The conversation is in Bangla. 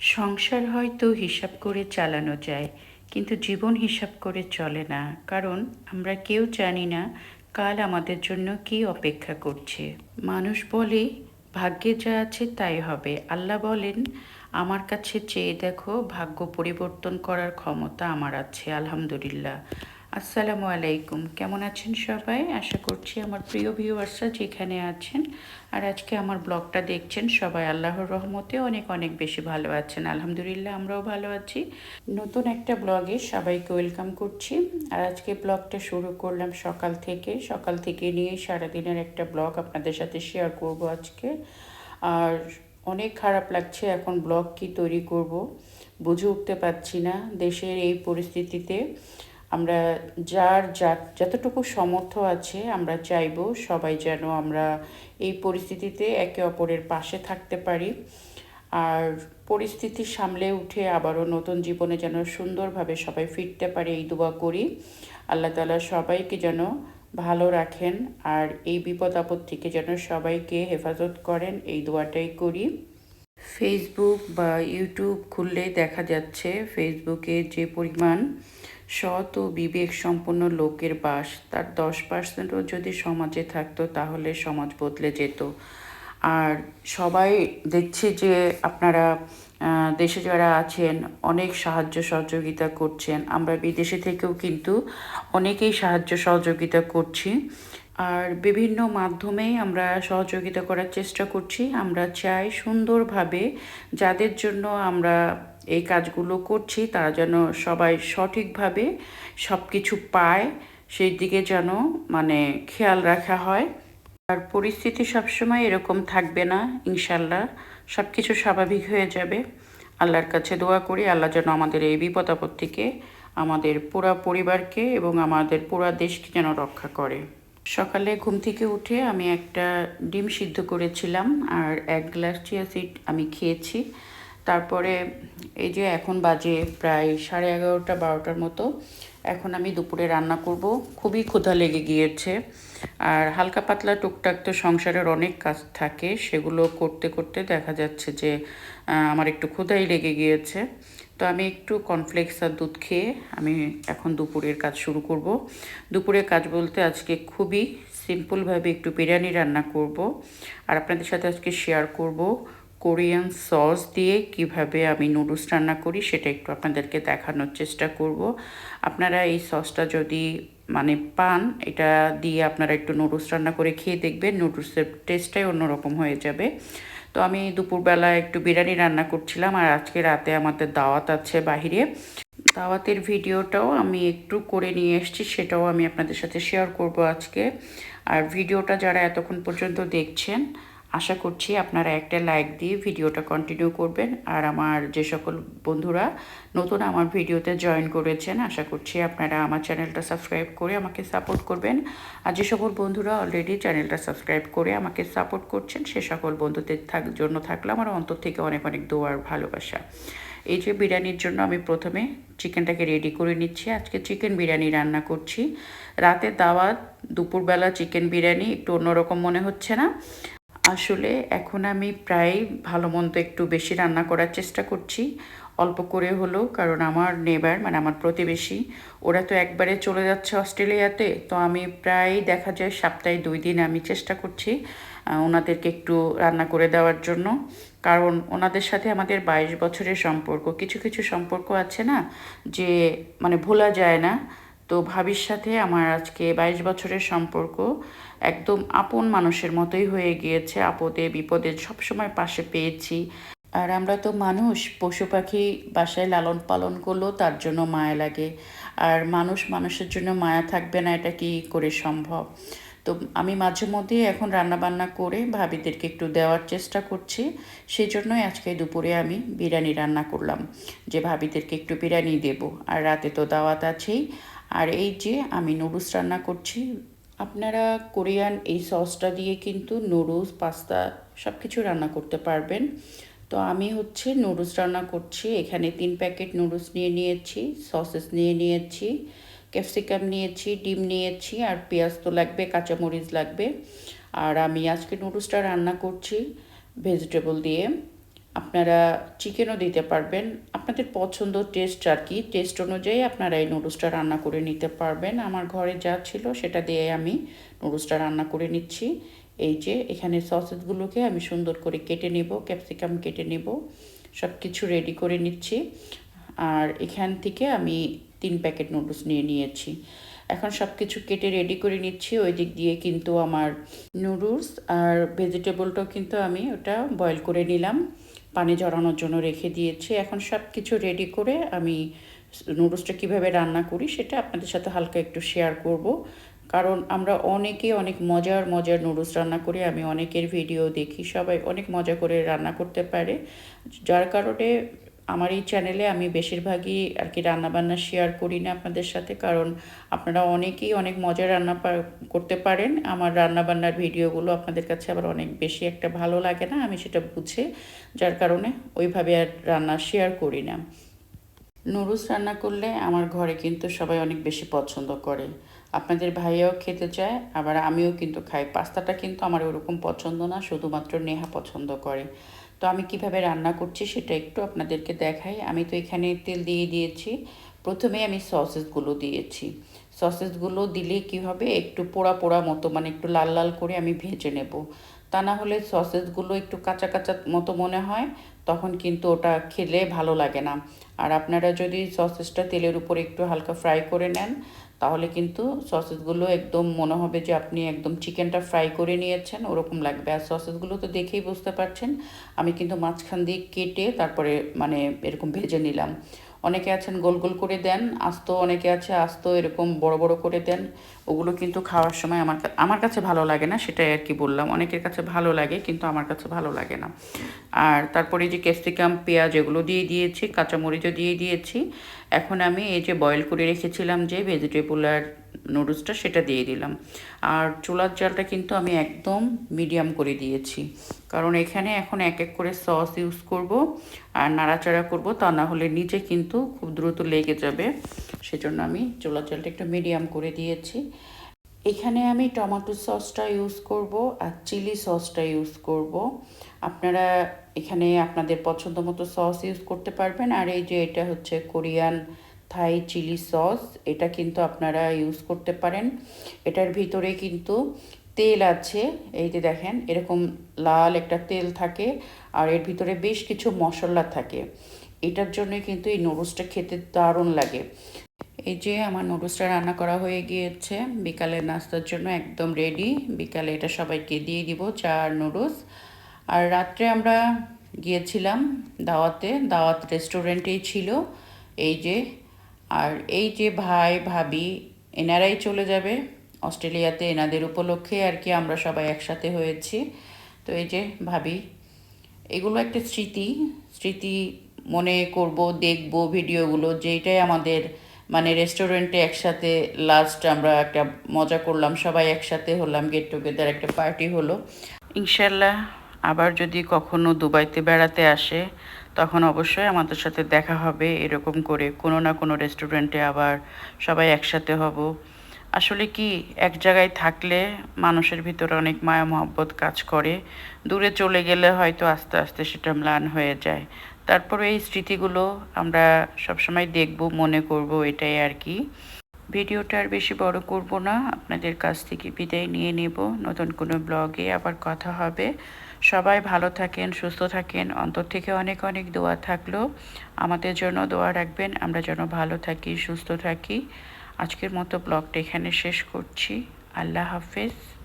সংসার হয়তো হিসাব করে চালানো যায়, কিন্তু জীবন হিসাব করে চলে না। কারণ আমরা কেউ জানি না কাল আমাদের জন্য কী অপেক্ষা করছে। মানুষ বলে, ভাগ্যে যা আছে তাই হবে। আল্লাহ বলেন, আমার কাছে চেয়ে দেখো ভাগ্য পরিবর্তন করার ক্ষমতা আমার আছে, আলহামদুলিল্লাহ। আসসালামু আলাইকুম। কেমন আছেন সবাই? আশা করছি আমার প্রিয় ভিউয়ার্সরা যেখানে আছেন। আর আজকে আমার ব্লগটা দেখছেন সবাই আল্লাহর রহমতে অনেক অনেক বেশি ভালো আছেন। আলহামদুলিল্লাহ আমরাও ভালো আছি। নতুন একটা ব্লগে সবাইকে ওয়েলকাম করছি। আর আজকে ব্লগটা শুরু করলাম সকাল থেকে। সকাল থেকে নিয়ে সারাদিনের একটা ব্লগ আপনাদের সাথে শেয়ার করব আজকে। আর অনেক খারাপ লাগছে এখন ব্লগ কি তৈরি করব, বুঝে উঠতে পারছি না। দেশের এই পরিস্থিতিতে আমরা যার যা, যতটুকু সমর্থ আছে আমরা চাইব সবাই যেন আমরা এই পরিস্থিতিতে একে অপরের পাশে থাকতে পারি। আর পরিস্থিতি সামলে উঠে আবারও নতুন জীবনে যেন সুন্দরভাবে সবাই ফিরতে পারে এই দোয়া করি। আল্লাহ তালা সবাইকে যেন ভালো রাখেন আর এই বিপদ আপদ থেকে যেন সবাইকে হেফাজত করেন, এই দোয়াটাই করি। ফেসবুক বা ইউটিউব খুললেই দেখা যাচ্ছে ফেসবুকে যে পরিমাণ সৎ ও বিবেক সম্পন্ন লোকের বাস। তার দশ পার্সেন্টও যদি সমাজে থাকতো, তাহলে সমাজ বদলে যেত। আর সবাই দেখছি যে আপনারা দেশে যারা আছেন, অনেক সাহায্য সহযোগিতা করছেন। আমরা বিদেশে থেকেও কিন্তু অনেকেই সাহায্য সহযোগিতা করছি। আর বিভিন্ন মাধ্যমেই আমরা সহযোগিতা করার চেষ্টা করছি। আমরা চাই সুন্দরভাবে যাদের জন্য আমরা এই কাজগুলো করছি, তারা যেন সবাই সঠিকভাবে সব কিছু পায়, সেই দিকে যেন মানে খেয়াল রাখা হয়। আর পরিস্থিতি সবসময় এরকম থাকবে না, ইনশাল্লাহ সব কিছু স্বাভাবিক হয়ে যাবে। আল্লাহর কাছে দোয়া করি, আল্লাহ যেন আমাদের এই বিপদ আপদ থেকে আমাদের পুরা পরিবারকে এবং আমাদের পুরা দেশকে যেন রক্ষা করে। সকালে ঘুম থেকে উঠে আমি একটা ডিম সিদ্ধ করেছিলাম, আর এক গ্লাস চিয়া সিড আমি খেয়েছি। তারপরে এই যে এখন বাজে প্রায় সাড়ে এগারোটা, বারোটার মতো। এখন আমি দুপুরে রান্না করব। খুবই ক্ষুধা লেগে গিয়েছে। আর হালকা পাতলা টুকটাক তো সংসারের অনেক কাজ থাকে, সেগুলো করতে করতে দেখা যাচ্ছে যে আমার একটু ক্ষুধাই লেগে গিয়েছে। তো আমি একটু কনফ্লেক্স আর দুধ খেয়ে আমি এখন দুপুরের কাজ শুরু করব। দুপুরের কাজ বলতে আজকে খুবই সিম্পলভাবে একটু বিরিয়ানি রান্না করব। আর আপনাদের সাথে আজকে শেয়ার করব। কোরিয়ান সস দিয়ে কীভাবে আমি নুডলস রান্না করি সেটা একটু আপনাদেরকে দেখানোর চেষ্টা করব। আপনারা এই সসটা যদি মানে পান, এটা দিয়ে আপনারা একটু নুডলস রান্না করে খেয়ে দেখবেন, নুডলসের টেস্টটাই অন্যরকম হয়ে যাবে। তো আমি দুপুরবেলা একটু বিরিয়ানি রান্না করছিলাম আর আজকে রাতে আমাদের দাওয়াত আছে বাহিরে। দাওয়াতের ভিডিওটাও আমি একটু করে নিয়ে এসেছি, সেটাও আমি আপনাদের সাথে শেয়ার করব আজকে। আর ভিডিওটা যারা এতক্ষণ পর্যন্ত দেখছেন আশা করছি আপনারা একটা লাইক দিয়ে ভিডিওটা কন্টিনিউ করবেন। আর আমার যে সকল বন্ধুরা নতুন আমার ভিডিওতে জয়েন করেছেন, আশা করছি আপনারা আমার চ্যানেলটা সাবস্ক্রাইব করে আমাকে সাপোর্ট করবেন। আর যে সকল বন্ধুরা অলরেডি চ্যানেলটা সাবস্ক্রাইব করে আমাকে সাপোর্ট করছেন, সে সকল বন্ধুদের থাক, জন্য থাকলে আমার অন্তর থেকে অনেক অনেক দোয়ার ভালোবাসা। এই যে বিরিয়ানির জন্য আমি প্রথমে চিকেনটাকে রেডি করে নিচ্ছি। আজকে চিকেন বিরিয়ানি রান্না করছি। রাতে দাওয়াত, দুপুরবেলা চিকেন বিরিয়ানি, একটু অন্যরকম মনে হচ্ছে না। আসলে এখন আমি প্রায় ভালো মন্দ একটু বেশি রান্না করার চেষ্টা করছি। অল্প করে হলেও, কারণ আমার নেবার মানে আমার প্রতিবেশী, ওরা তো একবারে চলে যাচ্ছে অস্ট্রেলিয়াতে, তো আমি প্রায় দেখা যায় সপ্তাহে দুই দিন আমি চেষ্টা করছি ওনাদেরকে একটু রান্না করে দেওয়ার জন্য। কারণ ওনাদের সাথে আমাদের বাইশ বছরের সম্পর্ক, কিছু কিছু সম্পর্ক আছে না, যে মানে ভোলা যায় না তো ভাবির সাথে আমার আজকে বাইশ বছরের সম্পর্ক একদম আপন মানুষের মতোই হয়ে গিয়েছে, আপদে বিপদে সবসময় পাশে পেয়েছি। আর আমরা তো মানুষ, পশু পাখি বাসায় লালন পালন করলেও তার জন্য মায়া লাগে। আর মানুষ মানুষের জন্য মায়া থাকবে না, এটা কি করে সম্ভব? তো আমি মাঝে মধ্যেই এখন রান্না বান্না করে ভাবিদেরকে একটু দেওয়ার চেষ্টা করছি। সেই জন্যই আজকে দুপুরে আমি বিরিয়ানি রান্না করলাম, যে ভাবিদেরকে একটু বিরিয়ানি দেব। আর রাতে তো দাওয়াত আছেই আর এই যে আমি নুডলস রান্না করছি, আপনারা কোরিয়ান এই সসটা দিয়ে কিন্তু নুডলস, পাস্তা সব কিছু রান্না করতে পারবেন। তো আমি হচ্ছে নুডলস রান্না করছি, এখানে তিন প্যাকেট নুডলস নিয়ে নিয়েছি, সসেস নিয়ে নিয়েছি, ক্যাপসিকাম নিয়েছি, ডিম নিয়েছি, আর পেঁয়াজ তো লাগবে, কাঁচামরিচ লাগবে। আর আমি আজকে নুডলসটা রান্না করছি ভেজিটেবল দিয়ে। আপনারা চিকেনও দিতে পারবেন। আপনাদের পছন্দ টেস্ট আর কি টেস্ট অনুযায়ী আপনারা এই নুডলসটা রান্না করে নিতে পারবেন। আমার ঘরে যা ছিল সেটা দিয়ে আমি নুডলসটা রান্না করে নিচ্ছি। এই যে, এখানে সসেসগুলোকে আমি সুন্দর করে কেটে নেব ক্যাপসিকাম কেটে নেব সব কিছু রেডি করে নিচ্ছি। আর এখান থেকে আমি তিন প্যাকেট নুডলস নিয়ে নিয়েছি। এখন সব কিছু কেটে রেডি করে নিচ্ছি। ওই দিক দিয়ে কিন্তু আমার নুডলস আর ভেজিটেবলটাও কিন্তু আমি ওটা বয়েল করে নিলাম। পানি জড়ানোর জন্য রেখে দিয়েছি। এখন সব কিছু রেডি করে আমি নুডলসটা কীভাবে রান্না করি সেটা আপনাদের সাথে হালকা একটু শেয়ার করব। কারণ আমরা অনেকে অনেক মজার মজার নুডলস রান্না করি, আমি অনেকের ভিডিও দেখি, সবাই অনেক মজা করে রান্না করতে পারে। যার কারণে আমার এই চ্যানেলে আমি বেশিরভাগই আর কি রান্নাবান্না শেয়ার করি না আপনাদের সাথে, কারণ আপনারা অনেকেই অনেক মজার রান্না করতে পারেন। আমার রান্নাবান্নার ভিডিওগুলো আপনাদের কাছে আবার অনেক বেশি একটা ভালো লাগে না, আমি সেটা বুঝে, যার কারণে ওইভাবে আর রান্না শেয়ার করি না। নুডলস রান্না করলে আমার ঘরে কিন্তু সবাই অনেক বেশি পছন্দ করে। আপনাদের ভাইয়াও খেতে চায়, আবার আমিও কিন্তু খাই। পাস্তাটা কিন্তু আমার ওরকম পছন্দ না, শুধুমাত্র নেহা পছন্দ করে। তো আমি কীভাবে রান্না করছি সেটা একটু আপনাদেরকে দেখাই। আমি তো এখানে তেল দিয়ে দিয়েছি। প্রথমে আমি সসেসগুলো দিয়েছি। সসেসগুলো দিলে কি হবে? একটু পোড়া পোড়া মতো মানে একটু লাল লাল করে আমি ভেজে নেব। তা না হলে সসেসগুলো একটু কাঁচা কাঁচা মতো মনে হয়। তখন কিন্তু ওটা খেলে ভালো লাগে না। আর আপনারা যদি সসেসটা তেলের উপর একটু হালকা ফ্রাই করে নেন, তাহলে কিন্তু সসেসগুলো একদম মনে হবে যে আপনি একদম চিকেনটা ফ্রাই করে নিয়েছেন, ওরকম লাগবে। আর সসেসগুলো তো দেখেই বুঝতে পারছেন, আমি কিন্তু মাঝখান দিয়ে কেটে তারপরে মানে এরকম ভেজে নিলাম। অনেকে আছেন গোল গোল করে দেন, আস্ত, অনেকে আছে আস্ত, এরকম বড় বড় করে দেন। ওগুলো কিন্তু খাওয়ার সময় আমার আমার কাছে ভালো লাগে না, সেটাই আর কি বললাম। অনেকের কাছে ভালো লাগে, কিন্তু আমার কাছে ভালো লাগে না। আর তারপরে যে ক্যাপসিকাম, পেঁয়াজ এগুলো দিয়ে দিয়েছি, কাঁচামরিচও দিয়ে দিয়েছি। এখন আমি এই যে বয়েল করে রেখেছিলাম যে ভেজিটেবল আর নুডলসটা সেটা দিয়ে দিলাম। আর চুলার জালটা কিন্তু আমি একদম মিডিয়াম করে দিয়েছি। কারণ এখানে এখন এক এক করে সস ইউজ করব আর নাড়াচাড়া করব, তা না হলে নিচে কিন্তু খুব দ্রুত লেগে যাবে। সেজন্য আমি চুলার জালটা একটু মিডিয়াম করে দিয়েছি। এখানে আমি টমেটো সসটা ইউজ করব আর চিলি সসটা ইউজ করব। আপনারা এখানে আপনাদের পছন্দ মতো সস ইউজ করতে পারবেন। আর এই যে এটা হচ্ছে কোরিয়ান থাই চিলি সস এটা কিন্তু আপনারা ইউজ করতে পারেন। এটার ভিতরে কিন্তু তেল আছে, এই যে দেখেন, এরকম লাল একটা তেল থাকে, আর এর ভিতরে বেশ কিছু মশলা থাকে। এটার জন্যই কিন্তু এই নুডলসটা খেতে দারুণ লাগে। এই যে আমার নুডলসটা রান্না করা হয়ে গিয়েছে, বিকালের নাস্তার জন্য একদম রেডি বিকালে এটা সবাইকে দিয়ে দিব চা আর নুডলস আর রাত্রে আমরা গিয়েছিলাম দাওয়াতে, দাওয়াত রেস্টুরেন্টেই ছিল। এই যে আর এই যে ভাই, ভাবি, এনারাই চলে যাবে। অস্ট্রেলিয়াতে এনাদের উপলক্ষে আর কি আমরা সবাই একসাথে হয়েছি। তো এই যে ভাবি, এগুলো একটা স্মৃতি। স্মৃতি মনে করব, দেখব ভিডিওগুলো। যেটাই আমাদের মানে রেস্টুরেন্টে একসাথে লাস্ট আমরা একটা মজা করলাম, সবাই একসাথে হলাম গেট টুগেদার একটা পার্টি হলো। ইনশাল্লাহ আবার যদি কখনো দুবাইতে বেড়াতে আসে তখন অবশ্যই আমাদের সাথে দেখা হবে এরকম করে। কোনো না কোনো রেস্টুরেন্টে আবার সবাই একসাথে হব। আসলে কি, এক জায়গায় থাকলে মানুষের ভিতরে অনেক মায়া মহব্বত কাজ করে। দূরে চলে গেলে হয়তো আস্তে আস্তে সেটা ম্লান হয়ে যায়। তারপরে এই স্মৃতিগুলো আমরা সবসময় দেখব, মনে করব, এটাই আর কি। ভিডিওটা আর বেশি বড় করব না। আপনাদের কাছ থেকে বিদায় নিয়ে নেব। নতুন কোনো ব্লগে আবার কথা হবে। সবাই ভালো থাকেন, সুস্থ থাকেন। অন্তর থেকে অনেক অনেক দোয়া থাকল। আমাদের জন্য দোয়া রাখবেন। আমরা যেন ভালো থাকি, সুস্থ থাকি। আজকের মতো ব্লগটা এখানে শেষ করছি। আল্লাহ হাফেজ।